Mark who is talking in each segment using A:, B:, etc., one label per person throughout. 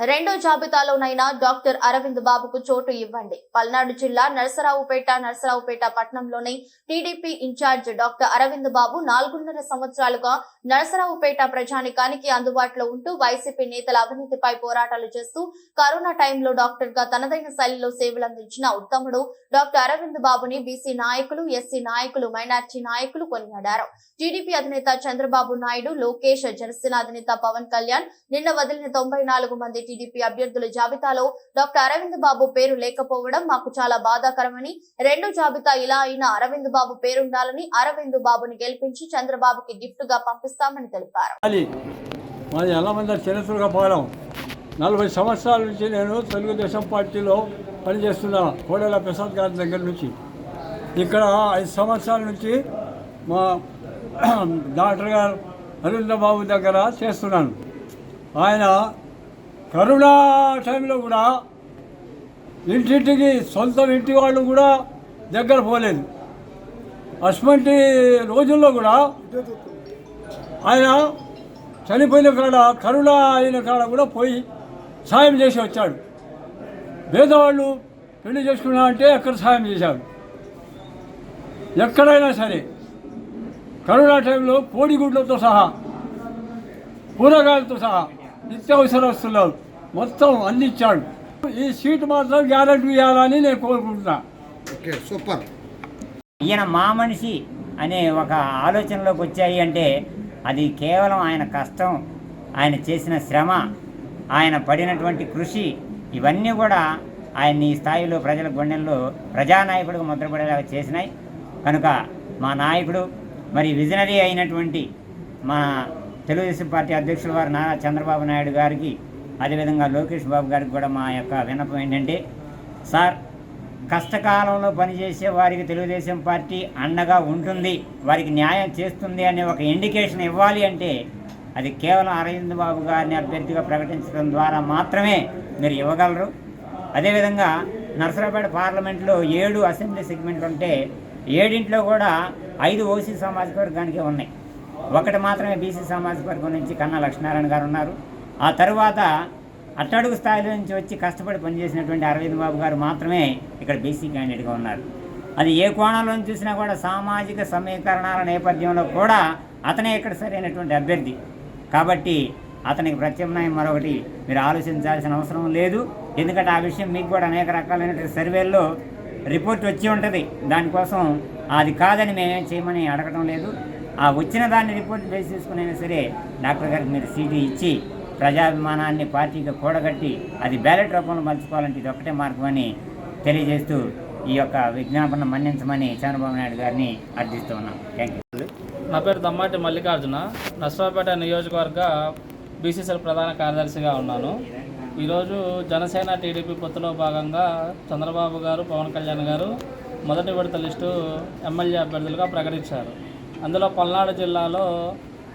A: రెండో జాబితాలోనైనా డాక్టర్ అరవింద్ బాబుకు చోటు ఇవ్వండి. పల్నాడు జిల్లా నరసరావుపేట నరసరావుపేట పట్టణంలోని TDP incharge doctor Aravind Babu నాలుగున్నర సంవత్సరాలుగా నరసరావుపేట ప్రజానికానికి అందుబాటులో ఉంటూ వైసీపీ నేతల అవినీతిపై పోరాటాలు చేస్తూ కరోనా టైంలో డాక్టర్గా తనదైన శైలిలో సేవలందించిన ఉత్తముడు డాక్టర్ అరవింద్ బాబుని బీసీ నాయకులు ఎస్సీ నాయకులు మైనార్టీ నాయకులు కొనియాడారు. టీడీపీ అధినేత చంద్రబాబు నాయుడు లోకేష్ జనసేన అధినేత పవన్ కళ్యాణ్ నిన్న వదిలిన తొంభై నాలుగు మంది టీడీపీ అభ్యర్థుల జాబితాలో డాక్టర్ అరవింద్ బాబు పేరు లేకపోవడం మాకు చాలా బాధాకరమని రెండు జాబితా ఇలా అయినా అరవింద్ బాబు పేరుండాలని అరవింద్ బాబుని గెలిపించి చంద్రబాబుకి గిఫ్ట్గా పంపిస్తామని తెలిపారు.
B: మాది ఎల్లమంద చరిత్రగా పాలెం. నలభై సంవత్సరాల నుంచి నేను తెలుగుదేశం పార్టీలో పనిచేస్తున్నాను కోడెల ప్రసాద్ గారి దగ్గర నుంచి. ఇక్కడ ఐదు సంవత్సరాల నుంచి మా డాక్టర్ గారు అరవింద బాబు దగ్గర చేస్తున్నాను. ఆయన కరోనా టైంలో కూడా ఇంటింటికి సొంత ఇంటి వాళ్ళు కూడా దగ్గర పోలేదు. అటువంటి రోజుల్లో కూడా ఆయన చనిపోయిన కాడ కరుణ అయిన కాడ కూడా పోయి సాయం చేసి వచ్చాడు. పేదవాళ్ళు పెళ్ళి చేసుకున్నా అంటే ఎక్కడ సాయం చేశాడు ఎక్కడైనా సరే కరోనా టైంలో కోడిగుడ్లతో సహా కూరగాయలతో సహా నిత్యావసర వస్తువులు మొత్తం అందించాడు. ఈ సీటు మాత్రం గ్యారెంటీ ఇవ్వాలని నేను కోరుకుంటున్నా.
C: Okay super.
D: ఈయన మా మనిషి అనే ఒక ఆలోచనలోకి వచ్చాయి అంటే అది కేవలం ఆయన కష్టం ఆయన చేసిన శ్రమ ఆయన పడినటువంటి కృషి ఇవన్నీ కూడా ఆయన్ని ఈ స్థాయిలో ప్రజల గుండెల్లో ప్రజానాయకుడిగా ముద్రపడేలాగా చేసినాయి. కనుక మా నాయకుడు మరి విజనరీ అయినటువంటి మా తెలుగుదేశం పార్టీ అధ్యక్షుల వారు నారా చంద్రబాబు నాయుడు గారికి అదేవిధంగా లోకేష్ బాబు గారికి కూడా మా యొక్క విన్నపం ఏంటంటే సార్ కష్టకాలంలో పనిచేసే వారికి తెలుగుదేశం పార్టీ అండగా ఉంటుంది వారికి న్యాయం చేస్తుంది అనే ఒక ఇండికేషన్ ఇవ్వాలి అంటే అది కేవలం అరవింద్ బాబు గారిని అభ్యర్థిగా ప్రకటించడం ద్వారా మాత్రమే మీరు ఇవ్వగలరు. అదేవిధంగా నర్సరాపేట పార్లమెంట్లో ఏడు అసెంబ్లీ సెగ్మెంట్లు ఉంటే ఏడింట్లో కూడా ఐదు ఓసీ సామాజిక వర్గానికి ఉన్నాయి. ఒకటి మాత్రమే బీసీ సామాజిక వర్గం నుంచి కన్నా లక్ష్మీనారాయణ గారు ఉన్నారు. ఆ తరువాత అట్టడుగు స్థాయిలో నుంచి వచ్చి కష్టపడి పనిచేసినటువంటి అరవింద్ బాబు గారు మాత్రమే ఇక్కడ బీసీ క్యాండిడేట్గా ఉన్నారు. అది ఏ కోణంలో చూసినా కూడా సామాజిక సమీకరణాల నేపథ్యంలో కూడా అతనే ఇక్కడ సరైనటువంటి అభ్యర్థి. కాబట్టి అతనికి ప్రత్యామ్నాయం మరొకటి మీరు ఆలోచించాల్సిన అవసరం లేదు. ఎందుకంటే ఆ విషయం మీకు కూడా అనేక రకాలైనటువంటి సర్వేల్లో రిపోర్ట్ వచ్చి ఉంటుంది. దానికోసం అది కాదని మేమేం చేయమని అడగటం లేదు. ఆ వచ్చిన దాన్ని రిపోర్ట్ బేస్ చేసుకునైనా సరే డాక్టర్ గారికి మీరు సీటు ఇచ్చి ప్రజాభిమానాన్ని పార్టీకి కూడగట్టి అది బ్యాలెట్ రూపంలో మలుచుకోవాలంటే ఇది ఒకటే మార్గం అని తెలియజేస్తూ ఈ యొక్క విజ్ఞాపన మన్నించమని చంద్రబాబు నాయుడు గారిని అర్థిస్తూ ఉన్నాం. థ్యాంక్ యూ
E: నా పేరు దమ్మాటి మల్లికార్జున. నర్సరావుపేట నియోజకవర్గ బీసీసీఎల్ ప్రధాన కార్యదర్శిగా ఉన్నాను. ఈరోజు జనసేన టీడీపీ పొత్తులో భాగంగా చంద్రబాబు గారు పవన్ కళ్యాణ్ గారు మొదటి విడత లిస్టు ఎమ్మెల్యే అభ్యర్థులుగా ప్రకటించారు. అందులో పల్నాడు జిల్లాలో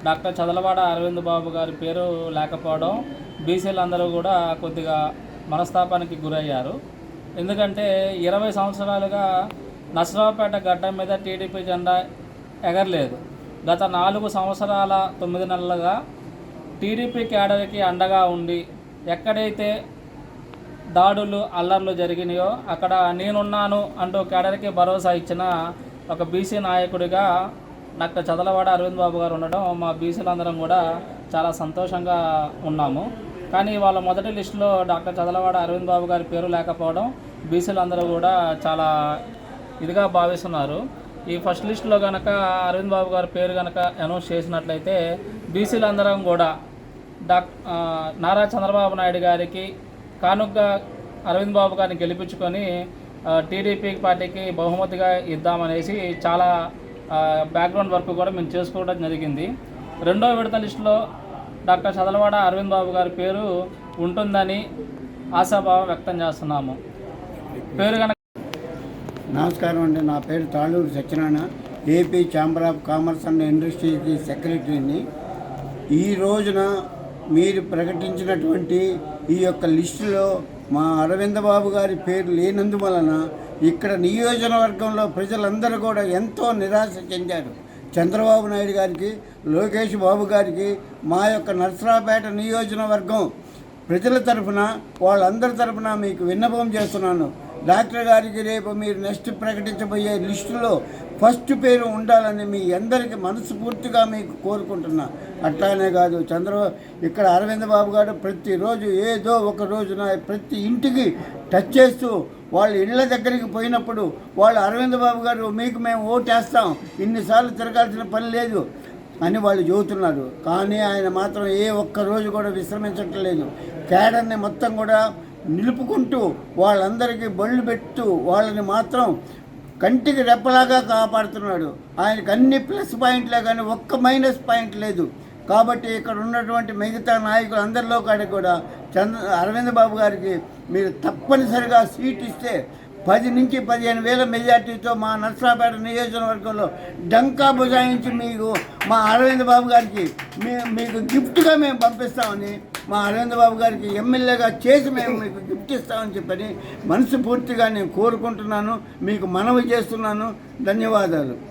E: డాక్టర్ చదలవాడ అరవింద్ బాబు గారి పేరు లేకపోవడం బీసీలు అందరూ కూడా కొద్దిగా మనస్తాపానికి గురయ్యారు. ఎందుకంటే ఇరవై సంవత్సరాలుగా నసరావుపేట గడ్డ మీద టీడీపీ జెండా ఎగరలేదు. గత నాలుగు సంవత్సరాల తొమ్మిది నెలలుగా టీడీపీ క్యాడర్కి అండగా ఉండి ఎక్కడైతే దాడులు అల్లర్లు జరిగినాయో అక్కడ నేనున్నాను అంటూ క్యాడర్కి భరోసా ఇచ్చిన ఒక బీసీ నాయకుడిగా డాక్టర్ చదలవాడ అరవింద్ బాబు గారు ఉండడం మా బీసీలందరం కూడా చాలా సంతోషంగా ఉన్నాము. కానీ వాళ్ళ మొదటి లిస్టులో డాక్టర్ చదలవాడ అరవింద్ బాబు గారి పేరు లేకపోవడం బీసీలందరూ కూడా చాలా ఇదిగా భావిస్తున్నారు. ఈ ఫస్ట్ లిస్టులో కనుక అరవింద్ బాబు గారి పేరు కనుక అనౌన్స్ చేసినట్లయితే బీసీలందరం కూడా డాక్ నారా చంద్రబాబు నాయుడు గారికి కానుగ్గా అరవింద్ బాబు గారిని గెలిపించుకొని టీడీపీ పార్టీకి బహుమతిగా ఇద్దామనేసి చాలా బ్యాక్గ్రౌండ్ వర్క్ కూడా మేము చేసుకోవడం జరిగింది. రెండో విడత లిస్టులో డాక్టర్ చదలవాడ అరవింద్ బాబు గారి పేరు ఉంటుందని ఆశాభావం వ్యక్తం చేస్తున్నాము. పేరు కనుక
C: నమస్కారం అండి. నా పేరు Taluru Satyanarayana. AP chamber of commerce and ఇండస్ట్రీకి సెక్రటరీని. ఈ రోజున మీరు ప్రకటించినటువంటి ఈ యొక్క లిస్టులో మా అరవింద బాబు గారి పేరు లేనందువలన ఇక్కడ నియోజకవర్గంలో ప్రజలందరూ కూడా ఎంతో నిరాశ చెందారు. చంద్రబాబు నాయుడు గారికి లోకేష్ బాబు గారికి మా యొక్క నర్సరాపేట నియోజకవర్గం ప్రజల తరఫున వాళ్ళందరి తరఫున మీకు విన్నపం చేస్తున్నాను. డాక్టర్ గారికి రేపు మీరు నెక్స్ట్ ప్రకటించబోయే లిస్టులో ఫస్ట్ పేరు ఉండాలని మీ అందరికీ మనస్ఫూర్తిగా మీకు కోరుకుంటున్నా. అట్లానే కాదు చంద్ర ఇక్కడ అరవింద్ బాబు గారు ప్రతిరోజు ఏదో ఒక రోజున ప్రతి ఇంటికి టచ్ చేస్తూ వాళ్ళ ఇళ్ళ దగ్గరికి పోయినప్పుడు వాళ్ళు అరవింద్ బాబు గారు మీకు మేము ఓటేస్తాం ఇన్నిసార్లు తిరగాల్సిన పని లేదు. అని వాళ్ళు చెబుతున్నారు. కానీ ఆయన మాత్రం ఏ ఒక్క రోజు కూడా విశ్రమించట్లేదు. క్యాడర్ని మొత్తం కూడా నిలుపుకుంటూ వాళ్ళందరికీ బళ్ళు పెడుతూ వాళ్ళని మాత్రం కంటికి రెప్పలాగా కాపాడుతున్నాడు. ఆయనకు అన్ని ప్లస్ పాయింట్లే కానీ ఒక్క మైనస్ పాయింట్ లేదు. కాబట్టి ఇక్కడ ఉన్నటువంటి మిగతా నాయకులు అందరిలో కాడ కూడా చంద్ర అరవింద్ బాబు గారికి మీరు తప్పనిసరిగా సీట్ ఇస్తే పది నుంచి పదిహేను వేల మెజార్టీతో మా నర్సరాపేట నియోజకవర్గంలో డంకా బుజాయించి మీకు మా అరవింద్ బాబు గారికి మీ మీకు గిఫ్ట్గా మేము పంపిస్తామని మా ఆనందబాబు గారికి ఎమ్మెల్యేగా చేసి మేము మీకు గిఫ్ట్ ఇస్తామని చెప్పని మనసు పూర్తిగా నేను కోరుకుంటున్నాను. మీకు మనవి చేస్తున్నాను. ధన్యవాదాలు.